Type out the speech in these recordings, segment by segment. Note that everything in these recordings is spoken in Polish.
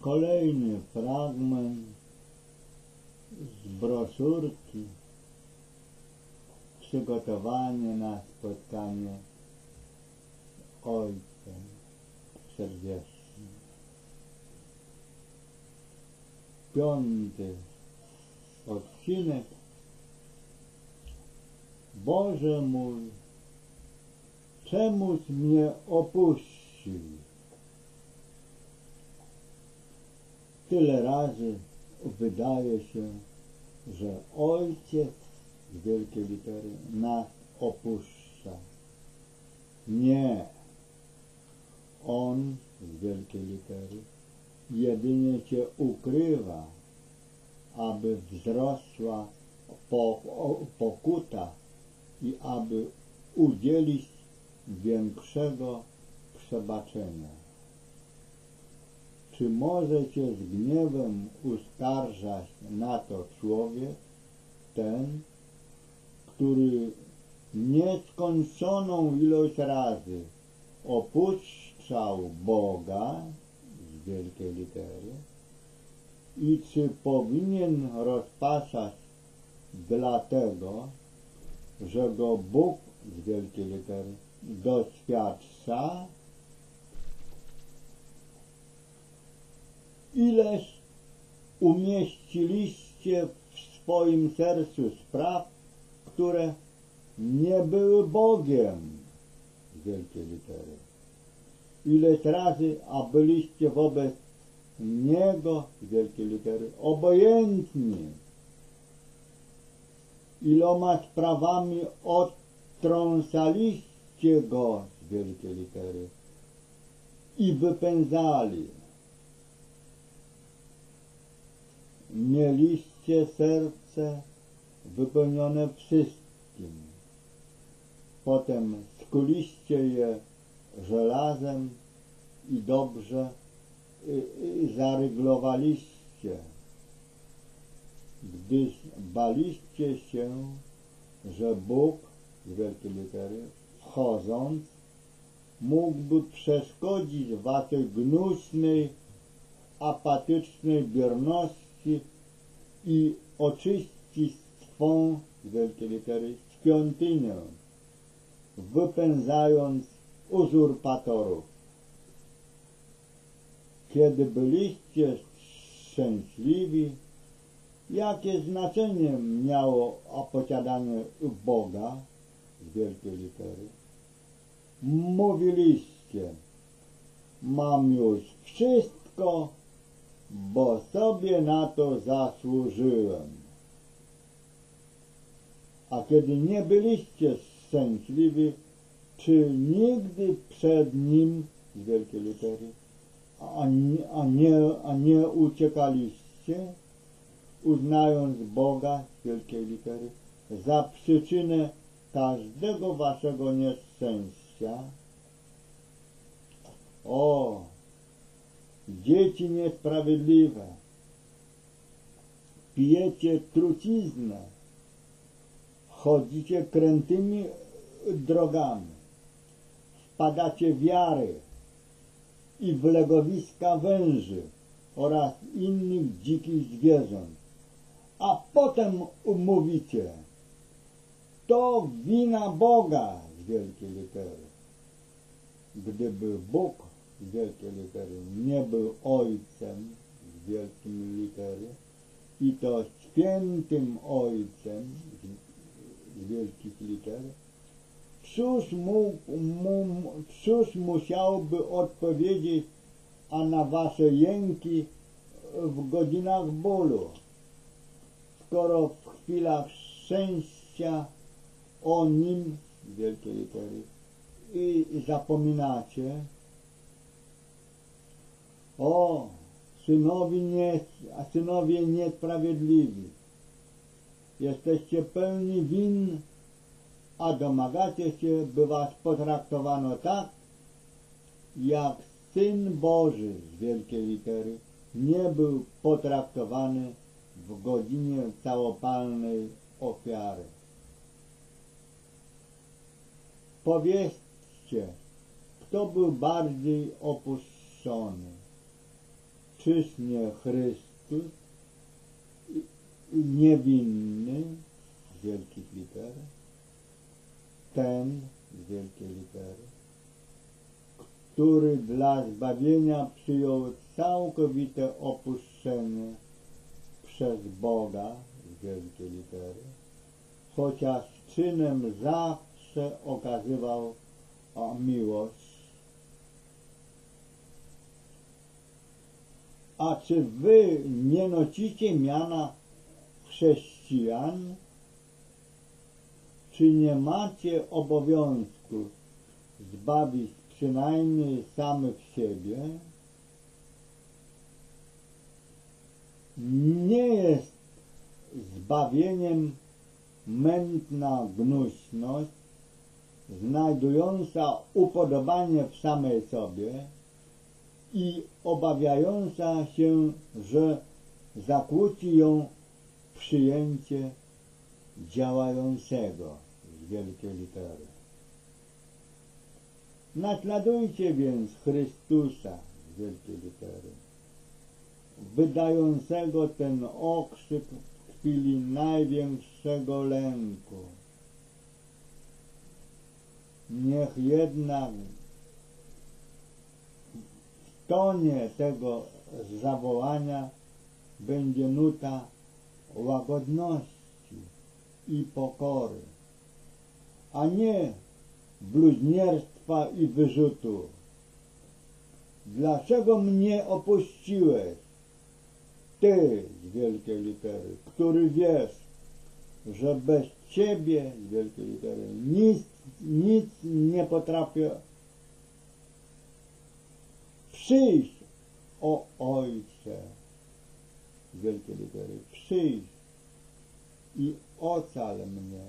Kolejny fragment z broszurki Przygotowanie na spotkanie Ojcem Czterdziestym. Piąty odcinek Boże mój, czemuś mnie opuścił? Tyle razy wydaje się, że Ojciec z wielkiej litery nas opuszcza. Nie. On z wielkiej litery jedynie Cię ukrywa, aby wzrosła pokuta i aby udzielić większego przebaczenia. Czy może Cię z gniewem uskarżać na to człowiek, ten, który nieskończoną ilość razy opuszczał Boga z wielkiej litery? I czy powinien rozpaczać dlatego, że go Bóg z wielkiej litery doświadcza ileż umieściliście w swoim sercu spraw, które nie były Bogiem z wielkiej litery. Ileś razy, a byliście wobec Niego z wielkiej litery obojętni. Iloma sprawami odtrąsaliście Go z wielkiej litery i wypędzali. Mieliście serce wypełnione wszystkim. Potem skuliście je żelazem i dobrze y, y, zaryglowaliście, gdyż baliście się, że Bóg z wielkiej litery wchodząc mógłby przeszkodzić waszej gnuśnej, apatycznej bierności i oczyścić swą z wielkiej litery świątynię, wypędzając uzurpatorów. Kiedy byliście szczęśliwi, jakie znaczenie miało posiadanie Boga z wielkiej litery? Mówiliście, mam już wszystko, bo sobie na to zasłużyłem. A kiedy nie byliście szczęśliwi, czy nigdy przed Nim z wielkiej litery, a nie, a nie, a nie uciekaliście, uznając Boga z wielkiej litery za przyczynę każdego waszego nieszczęścia? O, dzieci niesprawiedliwe, pijecie truciznę, chodzicie krętymi drogami, wpadacie wiary i w legowiska węży oraz innych dzikich zwierząt, a potem mówicie, to wina Boga z wielkiej litery. Gdyby Bóg z wielkiej litery nie był Ojcem z wielkiej litery i to świętym Ojcem z wielkich liter, cóż, mógł, mu, musiałby odpowiedzieć a na wasze jęki w godzinach bólu, skoro w chwilach szczęścia o nim z wielkiej litery i zapominacie o synowi nie, a synowie niesprawiedliwi jesteście pełni win, a domagacie się, by was potraktowano tak, jak Syn Boży z wielkiej litery nie był potraktowany w godzinie całopalnej ofiary. Powiedzcie, kto był bardziej opuszczony? Czyż nie Chrystus niewinny z wielkich liter, ten z wielkiej litery, który dla zbawienia przyjął całkowite opuszczenie przez Boga z wielkiej litery, chociaż czynem zawsze okazywał miłość. A czy wy nie nosicie miana chrześcijan? Czy nie macie obowiązku zbawić przynajmniej samych siebie? Nie jest zbawieniem mętna gnuśność, znajdująca upodobanie w samej sobie i obawiająca się, że zakłóci ją przyjęcie działającego z wielkiej litery. Naśladujcie więc Chrystusa z wielkiej litery, wydającego ten okrzyk w chwili największego lęku. Niech jednak tonie tego zawołania będzie nuta łagodności i pokory, a nie bluźnierstwa i wyrzutu. Dlaczego mnie opuściłeś? Ty z wielkiej litery, który wiesz, że bez Ciebie z wielkiej litery nic, nic nie potrafię przyjść, o Ojcze z wielkiej litery, przyjść i ocal mnie.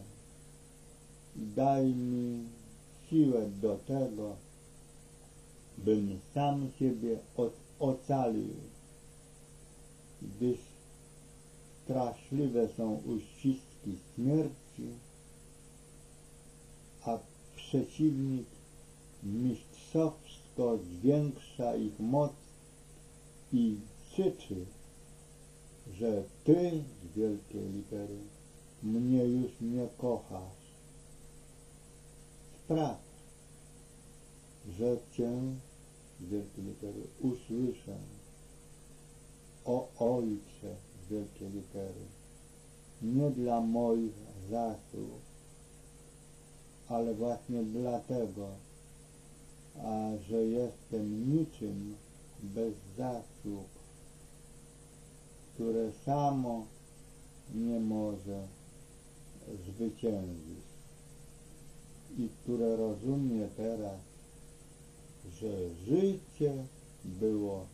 Daj mi siłę do tego, bym sam siebie ocalił, gdyż straszliwe są uściski śmierci, a przeciwnik mistrzowsko zwiększa ich moc i krzyczy, że Ty z wielkiej litery mnie już nie kochasz. Sprawdź, że Cię z wielkiej litery usłyszę. O Ojcze z wielkiej litery, nie dla moich zasług, ale właśnie dlatego, a że jestem niczym bez zasług, które samo nie może zwyciężyć i które rozumie teraz, że życie było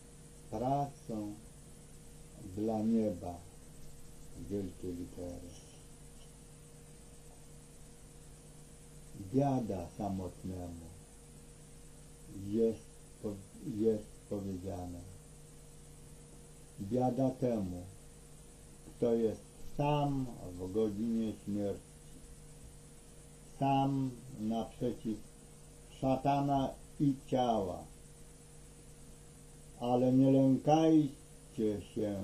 pracą dla nieba wielkiej litery. Biada samotnemu jest, jest powiedziane. Biada temu, kto jest sam w godzinie śmierci, sam naprzeciw szatana i ciała. Ale nie lękajcie się,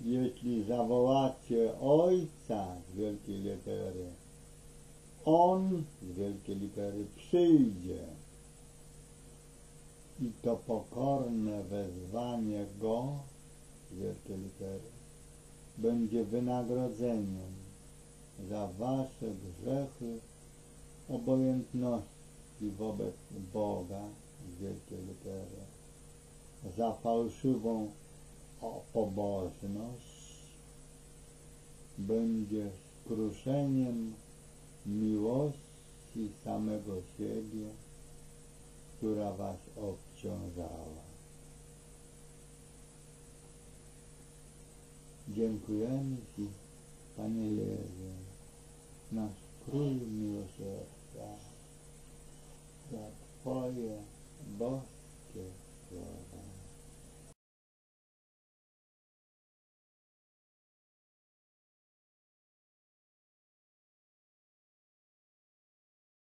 jeśli zawołacie Ojca z wielkiej litery. On z wielkiej litery przyjdzie. I to pokorne wezwanie Go z wielkiej litery będzie wynagrodzeniem za wasze grzechy, obojętności wobec Boga z wielkiej litery, za fałszywą pobożność, będzie skruszeniem miłości samego siebie, która was obciążała. Dziękujemy Ci, Panie Jezu, nasz Król Miłosierdzia, za Twoje